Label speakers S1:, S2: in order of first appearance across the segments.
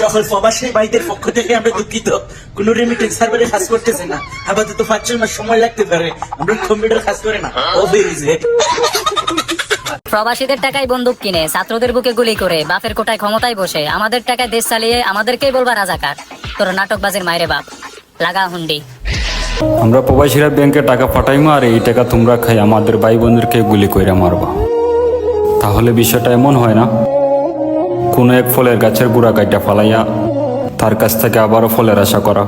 S1: সকল প্রবাসী ভাইদের পক্ষ থেকে আমরা দুঃখিত। কোন রেমিটেন্স সার্ভারে কাজ করতেছে না। আপাতত পাঁচ ছয় মাস সময় লাগতে পারে। আমরা কম্পিউটার কাজ করে না। ও বেরিয়েছে।
S2: প্রবাসীদের টাকায় বন্দুক কিনে ছাত্রদের বুকে গুলি করে বাপের কোটায় ক্ষমতায় বসে আমাদের টাকায় দেশ চালিয়ে আমাদেরকেই বলবা রাজাকার। তোর নাটকবাজির মায়েরে বাপ। লাগা হুন্ডি।
S3: আমরা প্রবাসীরা ব্যাংকে টাকা পাঠাইমো আর এই টাকা তোমরা খাই আমাদের ভাই বোনদেরকে গুলি কইরা মারবা। তাহলে বিষয়টা এমন হয় না? কোনো এক ফলের গাছের গুড়া কাইটা ফালাইয়া তার কাছ থেকে আবারও ফলের আশা করা।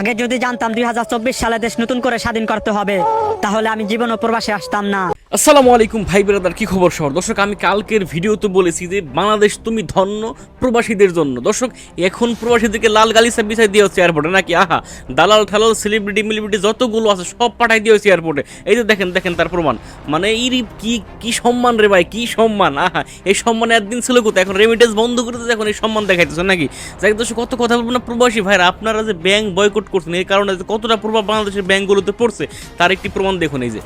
S4: আগে যদি জানতাম দুই হাজার চব্বিশ সালে দেশ নতুন করে স্বাধীন করতে হবে, তাহলে আমি জীবন প্রবাসে আসতাম না।
S5: আসসালামু আলাইকুম, ভাই ব্রাদার, কি খবর শহর দর্শক, আমি কালকের ভিডিওতে বলেছি যে বাংলাদেশ তুমি ধন্য প্রবাসীদের জন্য। দর্শক, এখন প্রবাসীদেরকে লাল গালিসা বিছাই দিয়ে হচ্ছে এয়ারপোর্টে নাকি? আহা, দালাল ঠালাল সেলিব্রিটি মিলিব্রিটি যতগুলো আছে, সব পাঠাই দিয়ে হচ্ছে এয়ারপোর্টে এই যে দেখেন দেখেন তার প্রমাণ। মানে এই রি- কি কি সম্মান রে ভাই, কি সম্মান? আহা, এই সম্মান একদিন ছিল কোথায়? এখন রেমিটেন্স বন্ধ করে দিতে এখন এই সম্মান দেখাইতেছে নাকি? যাই দর্শক, কত কথা বলব না, প্রবাসী ভাইরা আপনারা যে ব্যাংক বয়কট করছেন, এই কারণে কতটা প্রভাব বাংলাদেশের ব্যাংকগুলোতে পড়ছে, তার একটি প্রমাণ দেখুন এই যে।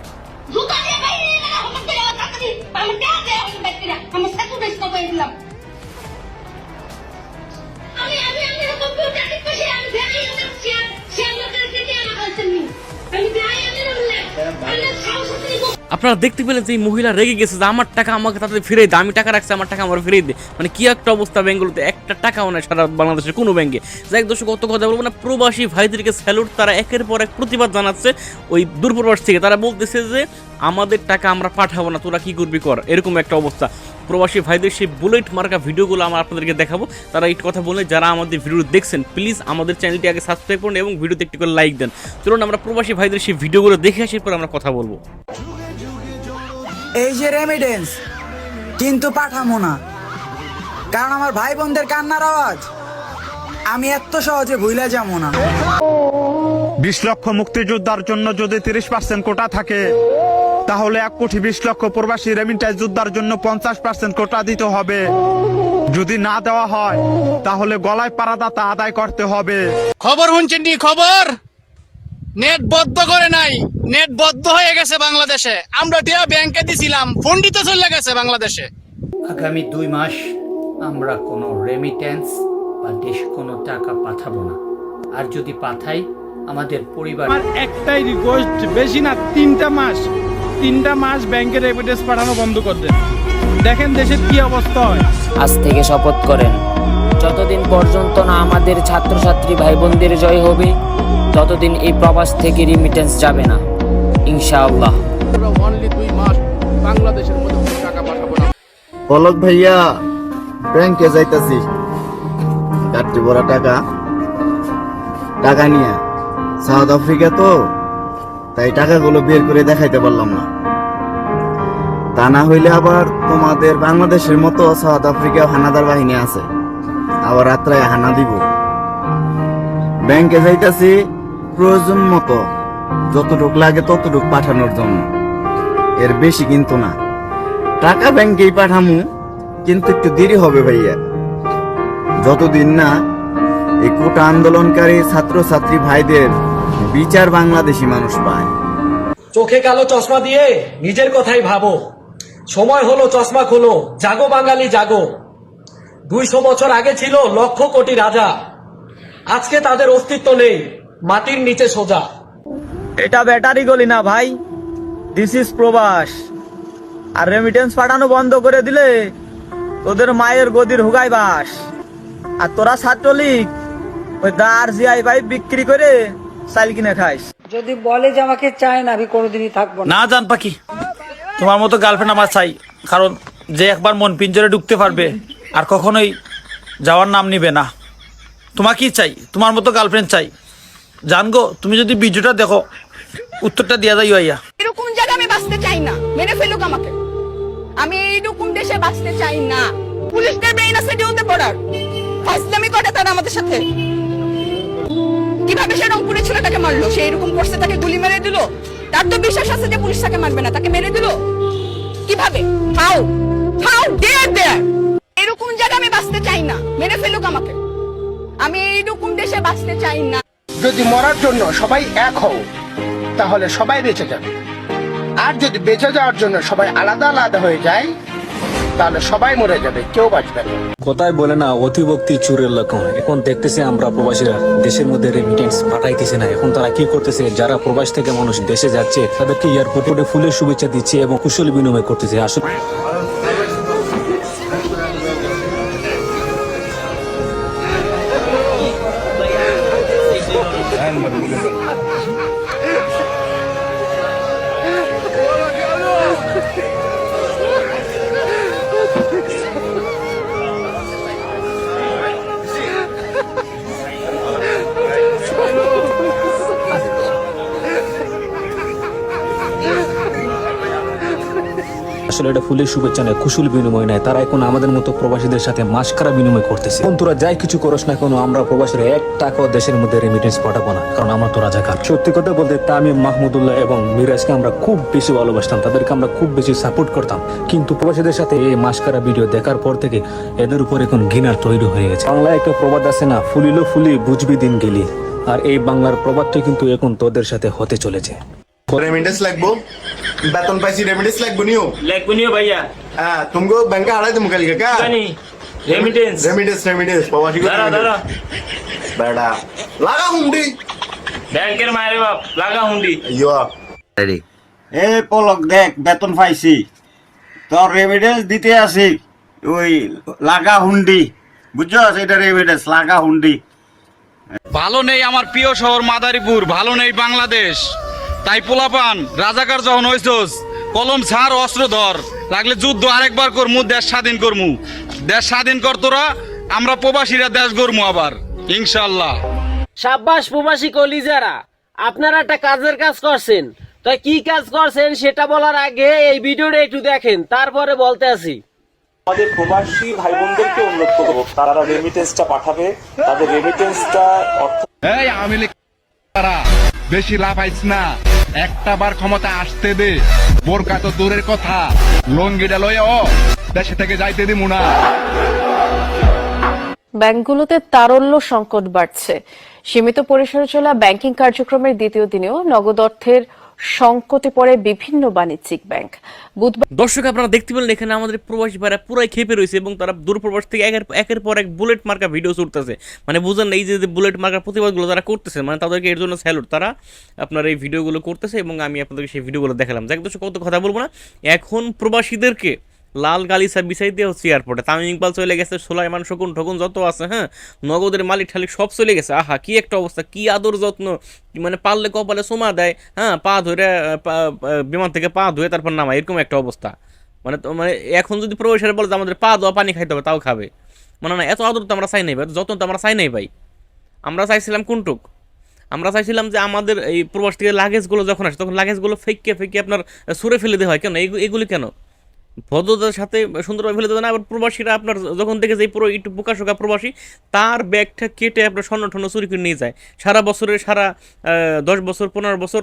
S6: আমার টাকা দিই আমি টাকা দিয়ে আমি সাথে বেশ করে দিলাম আমি আমি আমি কম্পিউটার করে আমি দেখাই আমার শেয়ার শেয়ার লোকের থেকে আমার কাছে নি। আমি দেখাই আমি বললে আমি সাহস আছে
S5: আপনারা দেখতে পেলেন যে এই মহিলা রেগে গেছে যে আমার টাকা আমাকে তাদের ফিরে দে, আমি টাকা রাখছি, আমার টাকা আমার ফিরে দে। মানে কি একটা অবস্থা ব্যাঙ্কগুলোতে একটা টাকাও নেই সারা বাংলাদেশের কোনো ব্যাঙ্কে। যাই দর্শক কত কথা বলব না, প্রবাসী ভাইদেরকে স্যালুট তারা একের পর এক প্রতিবাদ জানাচ্ছে ওই দূরপ্রবাস থেকে। তারা বলতেছে যে, আমাদের টাকা আমরা পাঠাবো না, তোরা কি করবি কর? এরকম একটা অবস্থা। প্রবাসী ভাইদের সেই বুলেট মার্কা ভিডিওগুলো আমরা আপনাদেরকে দেখাবো। তারা এই কথা বলে যারা আমাদের ভিডিও দেখছেন প্লিজ আমাদের চ্যানেলটি আগে সাবস্ক্রাইব করুন এবং ভিডিওতে একটি করে লাইক দেন। চলুন, আমরা প্রবাসী ভাইদের সেই ভিডিওগুলো দেখে আসি পর আমরা কথা বলব।
S7: এই যে রেমিডেন্স কিন্তু পাঠামো না। কারণ আমার ভাই বোনদের কান্নার আওয়াজ আমি এত সহজে ভুলে যাব না।
S8: বিশ লক্ষ মুক্তিযোদ্ধার জন্য যদি তিরিশ পার্সেন্ট কোটা থাকে তাহলে এক কোটি বিশ লক্ষ প্রবাসী রেমিন্টাইজ যোদ্ধার জন্য পঞ্চাশ পার্সেন্ট কোটা দিতে হবে। যদি না দেওয়া হয় তাহলে গলায় পারাদাতা আদায় করতে হবে।
S9: খবর শুনছেন নি খবর? নেট বদ্ধ করে নাই। নেট বদ্ধ হয়ে গেছে বাংলাদেশে। আমরা টিয়া ব্যাংকে দিছিলাম ফন্ডিতে চলে গেছে বাংলাদেশে।
S10: আগামী দুই মাস আমরা কোনো রেমিটেন্স বা দেশ কোনো টাকা পাঠাবো না। আর যদি পাঠাই আমাদের পরিবার
S11: একটাই রিকোয়েস্ট বেশি না তিনটা মাস। তিনটা মাস ব্যাংকের রেমিটেন্স পাঠানো বন্ধ করে দেন। দেখেন দেশের কি অবস্থা হয়।
S12: আজ থেকে শপথ করেন যতদিন পর্যন্ত না আমাদের ছাত্রছাত্রী ভাই বোনদের জয় হবে ততদিন এই প্রবাস থেকে রিমিটেন্স যাবে না ইনশাআল্লাহ।
S9: অনলি দুই মাস বাংলাদেশের মধ্যে টাকা পাঠাবো না।
S13: পলক ভাইয়া ব্যাংকে যাইতাছি। চারটি বড় টাকা। টাকা নিয়ে। সাউথ আফ্রিকা তো তাই টাকাগুলো বের করে দেখাইতে পারলাম না। তা না হইলে আবার তোমাদের বাংলাদেশের মতো সাউথ আফ্রিকা হানাদার বাহিনী আছে। আবার রাত্রে হানা দিব। ব্যাংকে যাইতাছি প্রয়োজন মতো যতটুক লাগে ততটুক পাঠানোর জন্য। এর বেশি কিন্তু না। টাকা ব্যাংকেই পাঠামু, কিন্তু একটু দেরি হবে ভাইয়া। যতদিন না এই কোটা আন্দোলনকারী ছাত্রছাত্রী ভাইদের বিচার বাংলাদেশি মানুষ পায়।
S14: চোখে কালো চশমা দিয়ে নিজের কথাই ভাবো। সময় হলো চশমা খোলো, জাগো বাঙালি, জাগো। দুইশো বছর আগে ছিল লক্ষ কোটি রাজা। আজকে তাদের অস্তিত্ব নেই। মাটির নিচে সোজা।
S7: এটা ব্যাটারি গলি না ভাই। দিস ইজ প্রবাস আর রেমিটেন্স পাঠানো বন্ধ করে দিলে তোদের মায়ের গদির হুগাই বাস। আর তোরা ছাত্রলীগ ওই দার জিআই ভাই বিক্রি করে চাল কিনে খাইস।
S4: যদি বলে যে আমাকে চায় না আমি কোনোদিনই থাকব
S14: না। জান পাখি তোমার মতো গার্লফ্রেন্ড আমার চাই। কারণ যে একবার মন পিঞ্জরে ঢুকতে পারবে আর কখনোই যাওয়ার নাম নিবে না। তোমার কি চাই? তোমার মতো গার্লফ্রেন্ড চাই। জানগো, তুমি যদি ভিডিওটা দেখো, উত্তরটা দিয়া যাই আইয়া।
S6: এরকম জায়গা আমি বাঁচতে চাই না, মেরে ফেলুক আমাকে। আমি এইরকম দেশে বাঁচতে চাই না। পুলিশদের ব্রেইন আছে ডিউতে পড়ার। ফাইজলামি করে তারা আমাদের সাথে। কীভাবে সে রংপুরের ছেলেটাকে মারলো? সে এরকম করছে, তাকে গুলি মেরে দিল? তার তো বিশ্বাস আছে যে পুলিশ তাকে মারবে না, তাকে মেরে দিল? কীভাবে? হাউ হাউ ডেয়ার দেয়ার এরকম জায়গা আমি বাঁচতে চাই না, মেরে ফেলুক আমাকে। আমি এইরকম দেশে বাঁচতে চাই না।
S9: যদি মরার জন্য সবাই এক হও, তাহলে সবাই বেঁচে যাবে। আর যদি বেঁচে যাওয়ার জন্য সবাই আলাদা আলাদা হয়ে যায়, তাহলে সবাই মরে যাবে, কেউ বাঁচবে না।
S15: কোথায় বলে না অতিভক্তি চুরের লক্ষণ। এখন দেখতেছি আমরা প্রবাসীরা, দেশের মধ্যে রেমিটেন্স পাঠাইতেছে না। এখন তারা কি করতেছে, যারা প্রবাস থেকে মানুষ দেশে যাচ্ছে, তাদেরকে এয়ারপোর্টে ফুলের শুভেচ্ছা দিচ্ছে এবং কুশল বিনিময় করতেছে। আসলে আসলে এটা ফুলের শুভেচ্ছা নয়, কুশল বিনিময় নয়। তারা এখন আমাদের মতো প্রবাসীদের সাথে মাস্কারা বিনিময় করতেছে। এখন তোরা যাই কিছু করস না কেন, আমরা প্রবাসীরা এক টাকাও দেশের মধ্যে রেমিটেন্স পাঠাবো না, কারণ আমরা তো রাজাকার। সত্যি কথা বলতে, তামিম, মাহমুদুল্লাহ এবং মিরাজকে আমরা খুব বেশি ভালোবাসতাম, তাদেরকে আমরা খুব বেশি সাপোর্ট করতাম। কিন্তু প্রবাসীদের সাথে এই মাস্কারা ভিডিও দেখার পর থেকে এদের উপর এখন ঘৃণার তৈরি হয়ে গেছে। বাংলায় একটা প্রবাদ আছে না, ফুলিলো ফুলি বুঝবি দিন গেলি। আর এই বাংলার প্রবাদটা কিন্তু এখন তোদের সাথে হতে চলেছে।
S16: রেমিটেন্স লাগবো? বেতন পাইছি রেমিটেন্স লাগবো নিও।
S17: লাগবে নিও ভাইয়া।
S16: হ্যাঁ তুমগো ব্যাংকে হারাই তুমি কালকে কা?
S17: জানি। রেমিটেন্স
S16: রেমিটেন্স রেমিটেন্স প্রবাসী
S17: দাঁড়া দাঁড়া
S16: বেড়া লাগা হুন্ডি
S17: ব্যাংকের মায়ের বাপ লাগা হুন্ডি
S16: ইয়া
S13: এ পলক দেখ বেতন পাইছি। তোর রেমিডেন্স দিতে আসি ওই লাগা হুন্ডি বুঝছ এটা রেমিডেন্স লাগা হুন্ডি
S11: ভালো নেই আমার প্রিয় শহর মাদারীপুর ভালো নেই বাংলাদেশ। তাই পোলাপান রাজাকার যখন হইছস কলম ছাড় অস্ত্র ধর। লাগলে যুদ্ধ আরেকবার করমু দেশ স্বাধীন করমু। দেশ স্বাধীন কর তোরা আমরা প্রবাসীরা দেশ গড়মু আবার। ইনশাল্লাহ
S18: সাব্বাস প্রবাসী কলিজারা আপনারা একটা কাজের কাজ করছেন। তাই কি কাজ করছেন সেটা বলার আগে এই ভিডিওটা একটু দেখেন তারপরে বলতে আসি।
S15: আমাদের প্রবাসী ভাই বোনদেরকে অনুরোধ করব তারা রেমিটেন্সটা পাঠাবে। তাদের রেমিটেন্সটা অর্থ
S11: এই আমি তারা বেশি লাভ আইস না। একটা বার ক্ষমতা আসতে দে। বোরকা তো দূরের কথা। লঙ্গিটা লয়ে ও। দেশে থেকে যাইতে দিমু না।
S19: ব্যাংকগুলোতে তারল্য সংকট বাড়ছে। সীমিত পরিসরে চলা ব্যাংকিং কার্যক্রমের দ্বিতীয় দিনেও নগদ অর্থের সংকটে পড়ে বিভিন্ন বাণিজ্যিক ব্যাংক। বুধবার
S5: দর্শক, আপনারা দেখতে পেলেন এখানে আমাদের প্রবাসী ভাইরা পুরাই খেপে রয়েছে এবং তারা দূরপ্রবাস থেকে একের একের পর এক বুলেট মার্কা ভিডিও ছুটতেছে। মানে বুঝেন এই যে যে বুলেট মার্কার প্রতিবাদগুলো তারা করতেছে মানে তাদেরকে এর জন্য স্যালুট তারা আপনার এই ভিডিওগুলো করতেছে এবং আমি আপনাদেরকে সেই ভিডিওগুলো দেখালাম। যাক দর্শক কত কথা বলব না। এখন প্রবাসীদেরকে লাল গালিসা বিছাইতে হচ্ছে এয়ারপোর্টে তামিম ইকবাল চলে গেছে, সোলাইমান শকুন ঠকুন যত আছে হ্যাঁ? নগদের মালিক ঠালিক সব চলে গেছে। আহা, কি একটা অবস্থা, কি আদর যত্ন। মানে পারলে কপালে সোমা দেয় হ্যাঁ? পা ধরে বিমান থেকে পা ধুয়ে তারপর নামায়, এরকম একটা অবস্থা। মানে মানে এখন যদি প্রবেশের বলে যে আমাদের পা দেওয়া পানি খাইতে হবে, তাও খাবে। মানে না, এত আদর তো আমরা চাই নাই ভাই, যত্ন তো আমরা চাই নাই ভাই। আমরা চাইছিলাম কোনটুক? আমরা চাইছিলাম যে আমাদের এই প্রবাস থেকে লাগেজগুলো যখন আসে, তখন লাগেজগুলো ফেঁকে ফেঁকে আপনার সুরে ফেলে দেওয়া হয়। কেন? এগুলি কেন? ভদ্রতার সাথে সুন্দরভাবে ফেলে দেবে না, আবার প্রবাসীরা আপনার যখন দেখে যে পুরো একটু বোকাশোকা প্রবাসী, তার ব্যাগটা কেটে আপনার স্বর্ণ টর্ণ চুরি করে নিয়ে যায়। সারা বছরের সারা দশ বছর, পনেরো বছর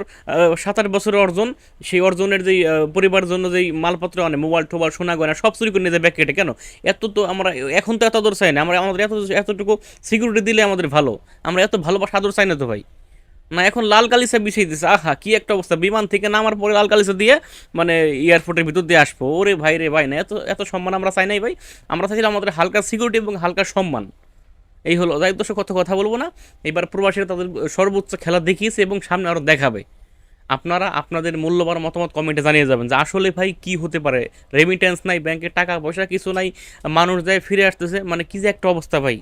S5: সাত আট বছরের অর্জন, সেই অর্জনের যেই পরিবারের জন্য যেই মালপত্র আনে, মোবাইল, টোবাইল, সোনা গয়না, সব চুরি করে নিয়ে যায় ব্যাগ কেটে, কেন? এত তো আমরা, এখন তো এত আদর চাই না, আমরা আমাদের এত, এতটুকু সিকিউরিটি দিলে আমাদের ভালো, আমরা এত ভালোবাসা আদর চাই না তো ভাই। না এখন লাল কালিসা বিছিয়ে দিছে, আহা, কি একটা অবস্থা। বিমান থেকে নামার পরে লাল কালিসা দিয়ে মানে এয়ারপোর্টের ভিতর দিয়ে আসব। ওরে ভাই রে ভাই, না, এত এত সম্মান আমরা চাই নাই ভাই। আমরা চাইছিলাম আমাদের হালকা সিকিউরিটি এবং হালকা সম্মান। এই হলো, যাই দর্শক কত কথা বলব না। এবার প্রবাসীরা তাদের সর্বোচ্চ খেলা দেখিয়েছে এবং সামনে আরও দেখাবে। আপনারা আপনাদের মূল্যবান মতামত কমেন্টে জানিয়ে যাবেন যে আসলে ভাই কি হতে পারে। রেমিটেন্স নাই ব্যাংকে টাকা পয়সা কিছু নাই, মানুষ যায় ফিরে আসতেছে। মানে কি যে একটা অবস্থা ভাই।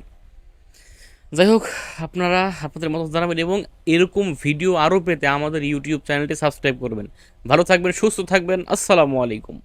S5: যাই হোক আপনারা আপনাদের মতো জানাবেন এবং এরকম ভিডিও আরও পেতে আমাদের ইউটিউব চ্যানেলটি সাবস্ক্রাইব করবেন। ভালো থাকবেন, সুস্থ থাকবেন, আসসালামু আলাইকুম।